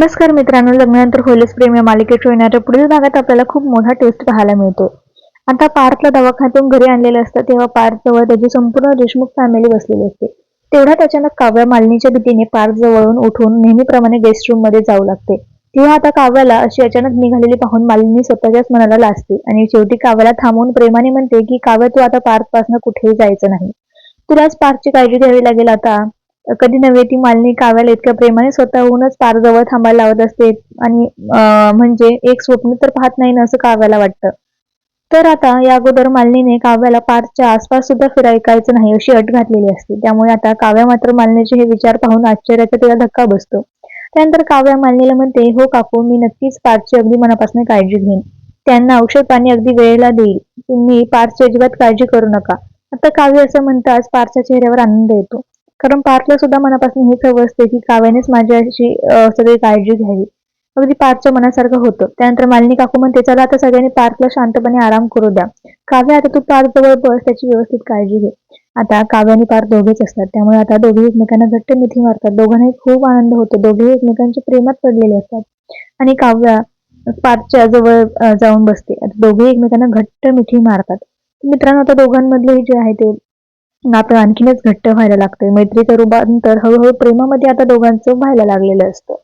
नमस्कार मित्रांनो लग्नानंतर होलीस प्रेम या मालिकेच्या येणाऱ्या पुढील भागात आपल्याला खूप मोठा टेस्ट पाहायला मिळतो आता पार्थला दवाखान्यातून घरी आणलेलं असतं तेव्हा पार्थ जवळ त्याची संपूर्ण देशमुख फॅमिली बसलेली असते. तेवढ्यात अचानक काव्या मालिनीच्या भीतीने पार्थ जवळून उठून नेहमीप्रमाणे गेस्ट रूममध्ये जाऊ लागते. तेव्हा आता काव्याला अशी अचानक निघालेली पाहून मालिनी स्वतःच्याच मनाला लाजते आणि शेवटी काव्याला थांबवून प्रेमाने म्हणते की काव्य तू आता पार्थपासून कुठेही जायचं नाही. तुलाच पार्थची काळजी घ्यावी लागेल आता. कधी नव्हे ती मालिनी काव्याला इतक्या प्रेमाने स्वतःहूनच पार जवळ थांबायला लावत असते आणि म्हणजे एक स्वप्न तर पाहत नाही ना असं काव्याला वाटतं. तर आता या अगोदर मालिनीने काव्याला पारच्या आसपास सुद्धा फिरायकायचं नाही अशी अट घातलेली असते. त्यामुळे आता काव्या मात्र मालिनीचे हे विचार पाहून आश्चर्याचा तिला धक्का बसतो. त्यानंतर काव्या मालिनीला म्हणते हो काकू मी नक्कीच पार्कची अगदी मनापासून काळजी घेईन. त्यांना औषध पाणी अगदी वेळेला देईल. तुम्ही पार्कची अजिबात काळजी करू नका. आता काव्य असं म्हणताच पारच्या चेहऱ्यावर आनंद येतो. कारण पार्थला सुद्धा मनापासून हेच हवं असते की काव्यानेच माझ्याशी अशी सगळी काळजी घ्यावी. अगदी पार्थच्या मनासारखं होतं. त्यानंतर मालिनी काकू म्हणते चला आता सगळ्यांनी पार्थला शांतपणे आराम करू द्या. काव्य आता तू पार्थ जवळ बस त्याची व्यवस्थित काळजी घे. आता काव्य आणि पार्थ दोघेच असतात. त्यामुळे आता दोघे एकमेकांना घट्ट मिठी मारतात. दोघांनाही खूप आनंद होतो. दोघेही एकमेकांच्या प्रेमात पडलेले असतात. आणि काव्या पार्थच्या जवळ जाऊन बसते. आता दोघे एकमेकांना घट्ट मिठी मारतात. मित्रांनो आता दोघांमधले जे आहे ते नातं आणखीनच घट्ट व्हायला लागतंय. मैत्रीचं रूपांतर हळूहळू प्रेमामध्ये आता दोघांचं व्हायला लागलेलं असतं.